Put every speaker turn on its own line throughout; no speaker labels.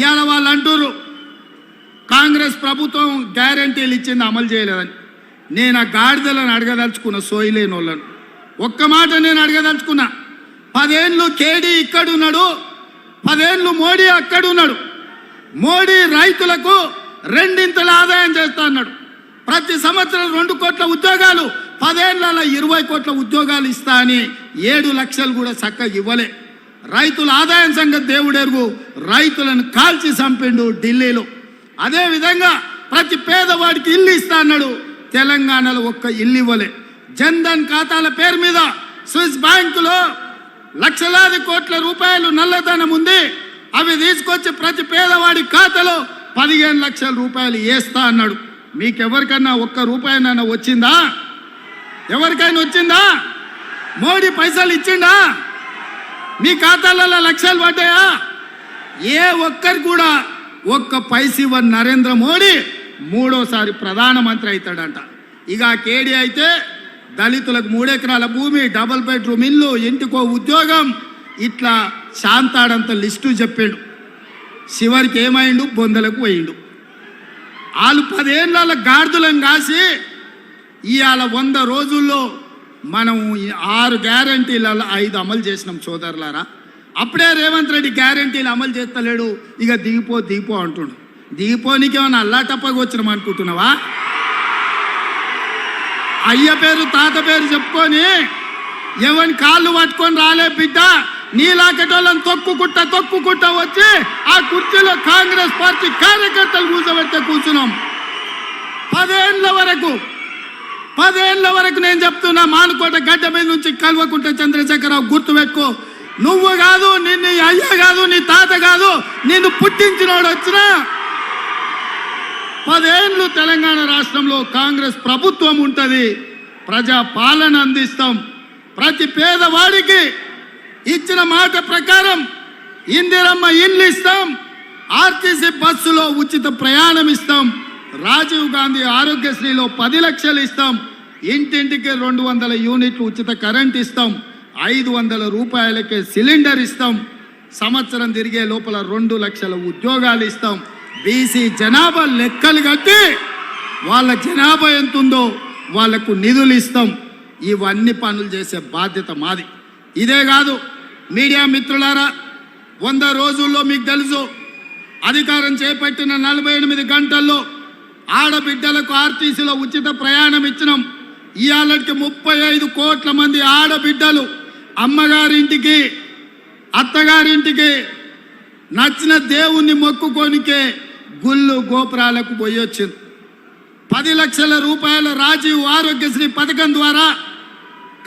ఇవాళ వాళ్ళు అంటారు కాంగ్రెస్ ప్రభుత్వం గ్యారంటీలు ఇచ్చింది అమలు చేయలేదని. నేను ఆ గాడిదలను అడగదలుచుకున్న సోయిలేని వాళ్ళను ఒక్క మాట నేను అడగదలుచుకున్నా పదేళ్ళు కేడీ ఇక్కడున్నాడు పదేళ్ళు మోడీ అక్కడున్నాడు. మోడీ రైతులకు రెండింతల ఆదాయం చేస్తా అన్నాడు. ప్రతి సంవత్సరం రెండు కోట్ల ఉద్యోగాలు పదేళ్ళ ఇరవై కోట్ల ఉద్యోగాలు ఇస్తా అని ఏడు లక్షలు కూడా చక్కగా ఇవ్వలే. రైతుల ఆదాయం సంగతి దేవుడెరుగు. రైతులను కాల్చి చంపిండు ఢిల్లీలో. అదే విధంగా ప్రతి పేదవాడికి ఇల్లు ఇస్తా అన్నాడు. తెలంగాణలో ఒక్క ఇల్లు ఇవ్వలే. జన్ధన్ ఖాతాల పేరు మీద స్విస్ బ్యాంకులో లక్షలాది కోట్ల రూపాయలు నల్లధనం ఉంది. అవి తీసుకొచ్చి ప్రతి పేదవాడి ఖాతాలో పదిహేను లక్షల రూపాయలు వేస్తా అన్నాడు. మీకెవరికన్నా ఒక్క రూపాయనైనా వచ్చిందా? ఎవరికైనా వచ్చిందా? మోడీ పైసలు ఇచ్చిండా? మీ ఖాతాలలో లక్షలు పడ్డాయా? ఏ ఒక్కరు కూడా ఒక్క పైస నరేంద్ర మోడీ మూడోసారి ప్రధానమంత్రి అవుతాడంట. ఇక కేడీ అయితే దళితులకు మూడెకరాల భూమి డబుల్ బెడ్రూమ్ ఇల్లు ఇంటికో ఉద్యోగం ఇట్లా శాంతాడంత లిస్టు చెప్పాడు. చివరికి ఏమైండు? బొందలకు పోయిండు. వాళ్ళు పదేళ్ళ గాడిదలను కాసి ఇవాళ వంద రోజుల్లో మనం ఈ ఆరు గ్యారంటీలలో ఐదు అమలు చేసినాం సోదరులారా. అప్పుడే రేవంత్ రెడ్డి గ్యారంటీలు అమలు చేస్తలేడు. ఇక దిగిపో దిగిపో అంటుండు. దిగిపోనికి ఏమన్నా అల్లాటప్పగా వచ్చినాం అనుకుంటున్నావా? అయ్య పేరు తాత పేరు చెప్పుకొని ఏమని కాళ్ళు పట్టుకొని రాలే బిడ్డ. నీలాకటోళ్ళని తొక్కుకుంటా తొక్కుకుంటా వచ్చి ఆ కుర్చీలో కాంగ్రెస్ పార్టీ కార్యకర్తలు కూర్చోబెట్టే కూర్చున్నాం. పదేళ్ళ వరకు పదేళ్ళ వరకు నేను చెప్తున్నా మానుకోట గడ్డ మీద నుంచి కల్వకుంట చంద్రశేఖరరావు గుర్తుపెట్టుకో నువ్వు కాదు నిన్ను అయ్య కాదు నీ తాత కాదు నిన్ను పుట్టించినోడు వచ్చినా. పదేళ్ళు తెలంగాణ రాష్ట్రంలో కాంగ్రెస్ ప్రభుత్వం ఉంటుంది ప్రజా పాలన అందిస్తాం. ప్రతి పేదవాడికి ఇచ్చిన మాట ప్రకారం ఇందిరమ్మ ఇల్లు ఇస్తాం ఆర్టీసీ బస్సులో ఉచిత ప్రయాణం ఇస్తాం. రాజీవ్ గాంధీ ఆరోగ్యశ్రీలో పది లక్షలు ఇస్తాం. ఇంటింటికి రెండు వందల యూనిట్లు ఉచిత కరెంట్ ఇస్తాం. ఐదు వందల రూపాయలకే సిలిండర్ ఇస్తాం. సంవత్సరం తిరిగే లోపల రెండు లక్షల ఉద్యోగాలు ఇస్తాం. బీసీ జనాభా లెక్కలు కట్టి వాళ్ళ జనాభా ఎంత ఉందో వాళ్ళకు నిధులు ఇస్తాం. ఇవన్నీ పనులు చేసే బాధ్యత మాది. ఇదే కాదు మీడియా మిత్రులారా వంద రోజుల్లో మీకు తెలుసు అధికారం చేపట్టిన నలభై ఎనిమిది గంటల్లో ఆడబిడ్డలకు ఆర్టీసీలో ఉచిత ప్రయాణం ఇచ్చినాం. ఇవాళకి ముప్పై ఐదు కోట్ల మంది ఆడబిడ్డలు అమ్మగారింటికి అత్తగారింటికి నచ్చిన దేవుణ్ణి మొక్కుకోనికే గుళ్ళు గోపురాలకు పోయొచ్చింది పది లక్షల రూపాయల రాజీవ్ ఆరోగ్యశ్రీ పథకం ద్వారా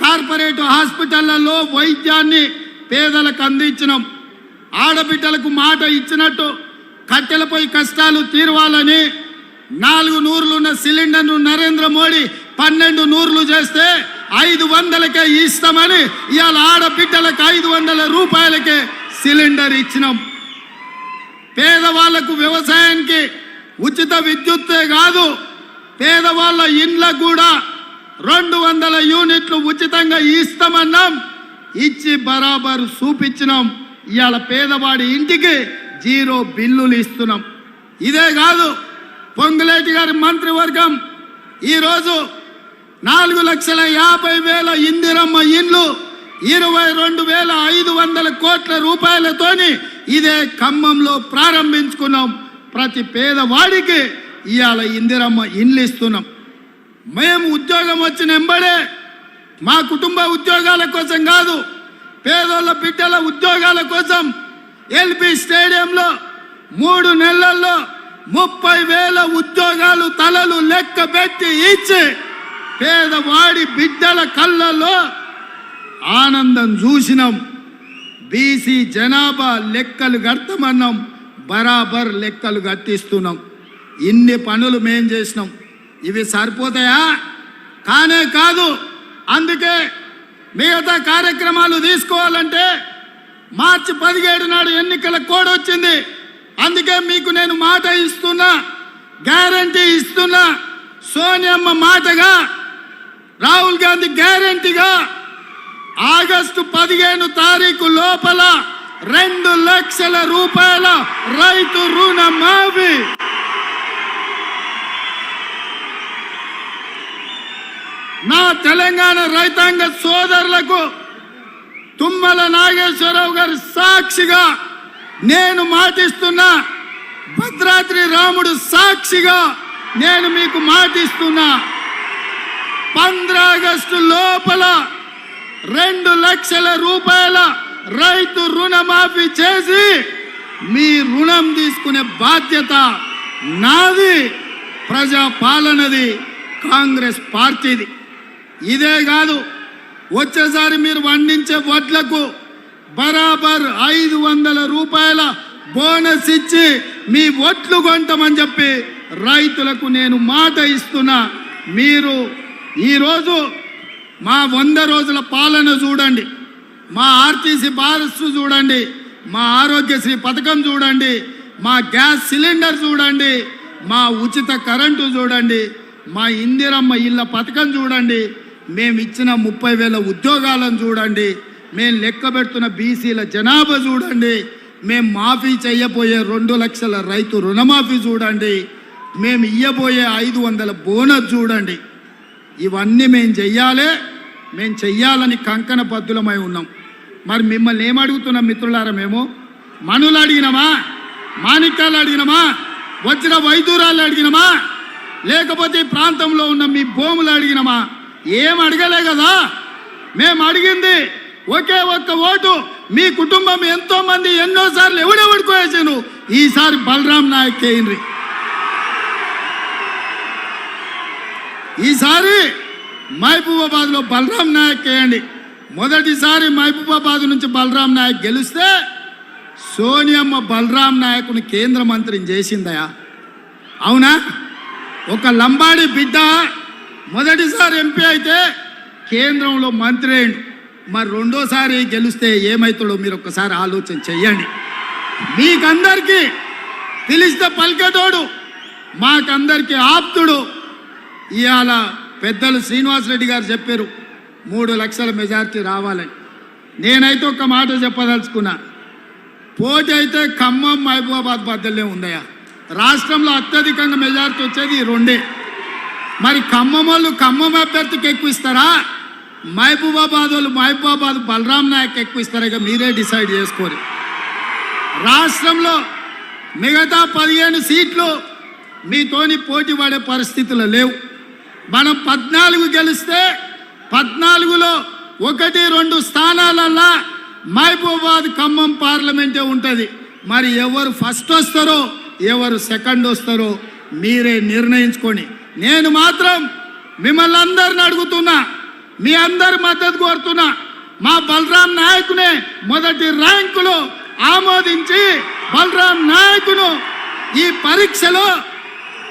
కార్పొరేట్ హాస్పిటళ్ళలో వైద్యాన్ని పేదలకు అందించినాం. ఆడబిడ్డలకు మాట ఇచ్చినట్టు కట్టెలపై కష్టాలు తీరవాలని నాలుగు నూరులున్న సిలిండర్ను నరేంద్ర మోడీ పన్నెండు నూరులు చేస్తే ఐదు వందలకే ఇస్తామని ఇవాళ ఆడబిడ్డలకు ఐదు వందల రూపాయలకే సిలిండర్ ఇచ్చినాం. పేదవాళ్ళకు వ్యవసాయానికి ఉచిత విద్యుత్తే కాదు పేదవాళ్ళ ఇండ్లకు కూడా రెండు వందల యూనిట్లు ఉచితంగా ఇస్తామన్నాం. ఇచ్చి బరాబరు చూపించినాం ఇవాళ పేదవాడి ఇంటికి జీరో బిల్లులు ఇస్తున్నాం. ఇదే కాదు పొంగులేటి గారి మంత్రివర్గం ఈరోజు నాలుగు లక్షల యాభై వేల ఇందిరమ్మ ఇండ్లు ఇరవై రెండు వేల ఐదు వందల కోట్ల రూపాయలతోని ఇదే ఖమ్మంలో ప్రారంభించుకున్నాం. ప్రతి పేదవాడికి ఇవాళ ఇందిరమ్మ ఇండ్లు ఇస్తున్నాం. మేము ఉద్యోగం వచ్చిన ఎంబడే మా కుటుంబ ఉద్యోగాల కోసం కాదు పేదోళ్ళ బిడ్డల ఉద్యోగాల కోసం ఎల్పి స్టేడియంలో మూడు నెలల్లో ముప్పై వేల ఉద్యోగాలు తలలు లెక్క పెట్టి ఇచ్చి పేదవాడి బిడ్డల కళ్ళలో ఆనందం చూసినాం. బీసీ జనాభా లెక్కలు కడతామన్నాం. బరాబర్ లెక్కలు కట్టిస్తున్నాం. ఇన్ని పనులు మేం చేసినాం. ఇవి సరిపోతాయా? కానే కాదు. అందుకే మిగతా కార్యక్రమాలు తీసుకోవాలంటే మార్చి పదిహేడు నాడు ఎన్నికల కోడ్ వచ్చింది. అందుకే మీకు నేను మాట ఇస్తున్నా గ్యారంటీ ఇస్తున్నా. సోనియమ్మ మాటగా రాహుల్ గాంధీ గ్యారంటీగా ఆగస్టు పదిహేను తారీఖు లోపల రెండు లక్షల రూపాయల రైతు రుణ మాఫీ నా తెలంగాణ రైతాంగ సోదరులకు తుమ్మల నాగేశ్వరరావు గారి సాక్షిగా నేను మాటిస్తున్నా భద్రాద్రి రాముడు సాక్షిగా నేను మీకు మాటిస్తున్నా. పంద్రాగస్టు లోపల రెండు లక్షల రూపాయల రైతు రుణమాఫీ చేసి మీ రుణం తీసుకునే బాధ్యత నాది ప్రజా పాలనది కాంగ్రెస్ పార్టీది. ఇదే కాదు వచ్చేసారి మీరు వండించే వడ్లకు బరాబర్ ఐదు వందల రూపాయల బోనస్ ఇచ్చి మీ ఒట్లు కొంటామని చెప్పి రైతులకు నేను మాట ఇస్తున్నా. మీరు ఈరోజు మా వంద రోజుల పాలన చూడండి. మా ఆర్టీసీ బారస్ చూడండి. మా ఆరోగ్యశ్రీ పథకం చూడండి. మా గ్యాస్ సిలిండర్ చూడండి. మా ఉచిత కరెంటు చూడండి. మా ఇందిరమ్మ ఇళ్ళ పథకం చూడండి. మేము ఇచ్చిన ముప్పై వేల ఉద్యోగాలను చూడండి. మేము లెక్క పెడుతున్న బీసీల జనాభా చూడండి. మేము మాఫీ చేయబోయే రెండు లక్షల రైతు రుణమాఫీ చూడండి. మేము ఇయ్యబోయే ఐదు వందల బోనస్ చూడండి. ఇవన్నీ మేము చెయ్యాలి మేము చెయ్యాలని కంకణ బద్దులమై ఉన్నాం. మరి మిమ్మల్ని ఏమడుగుతున్నాం మిత్రులారా మేము? మనులు అడిగినామా? మాణిక్యాలు అడిగినామా? వచ్చిన వైదూరాలు అడిగినామా? లేకపోతే ఈ ప్రాంతంలో ఉన్న మీ భూములు అడిగినామా? ఏం అడగలే కదా? మేము అడిగింది ఒకే ఒక్క ఓటు మీ కుటుంబం ఎంతో మంది ఎన్నోసార్లు ఎవడెవడికో వేసాను. ఈసారి బలరాం నాయక్ కేయండి ఈసారి మహబూబాబాద్లో బలరాం నాయక్ వేయండి. మొదటిసారి మహబూబాబాద్ నుంచి బలరాం నాయక్ గెలిస్తే సోనియమ్మ బలరాం నాయకుని కేంద్ర మంత్రిని చేసిందయా అవునా? ఒక లంబాడి బిడ్డ మొదటిసారి ఎంపీ అయితే కేంద్రంలో మంత్రి అయ్యండు. మరి రెండోసారి గెలిస్తే ఏమవుతాడో మీరు ఒక్కసారి ఆలోచన చెయ్యండి మీకందరికీ పిలిస్తే పలికేటోడు మాకందరికీ ఆప్తుడు. ఇవాళ పెద్దలు శ్రీనివాసరెడ్డి గారు చెప్పారు మూడు లక్షల మెజార్టీ రావాలని నేనైతే ఒక మాట చెప్పదలుచుకున్నా పోటీ అయితే ఖమ్మం మహబూబాబాద్ బద్దలే ఉన్నాయా? రాష్ట్రంలో అత్యధికంగా మెజార్టీ వచ్చేది ఈ రెండే. మరి ఖమ్మం వాళ్ళు ఖమ్మం అభ్యర్థికి ఎక్కువ ఇస్తారా? మహబూబాబాద్ వాళ్ళు మహబూబాబాద్ బలరాం నాయక్ ఎక్కువ ఇస్తారా మీరే డిసైడ్ చేసుకోరు. రాష్ట్రంలో మిగతా పదిహేను సీట్లు మీతోని పోటీ పడే పరిస్థితులు లేవు. మనం పద్నాలుగు గెలిస్తే పద్నాలుగులో ఒకటి రెండు స్థానాలల్లా మహబూబాబాద్ ఖమ్మం పార్లమెంటే ఉంటుంది. మరి ఎవరు ఫస్ట్ వస్తారో ఎవరు సెకండ్ వస్తారో మీరే నిర్ణయించుకొని. నేను మాత్రం మిమ్మల్ని అందరిని అడుగుతున్నా మీ అందరి మద్దతు కోరుతున్నా మా బలరాం నాయకునే మొదటి ర్యాంకులో ఆమోదించి బలరాం నాయకును ఈ పరీక్షలో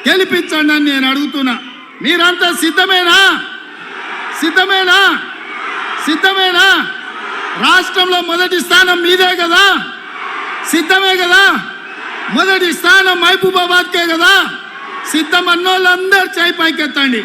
గెలిపించండి అని నేను అడుగుతున్నా. మీరంతా సిద్ధమేనా? సిద్ధమేనా? సిద్ధమేనా? రాష్ట్రంలో మొదటి స్థానం మీదే కదా? సిద్ధమే కదా? మొదటి స్థానం మహబూబాబాద్కే కదా? సిద్ధం అన్నోళ్ళందరూ చేయి పైకెత్తండి.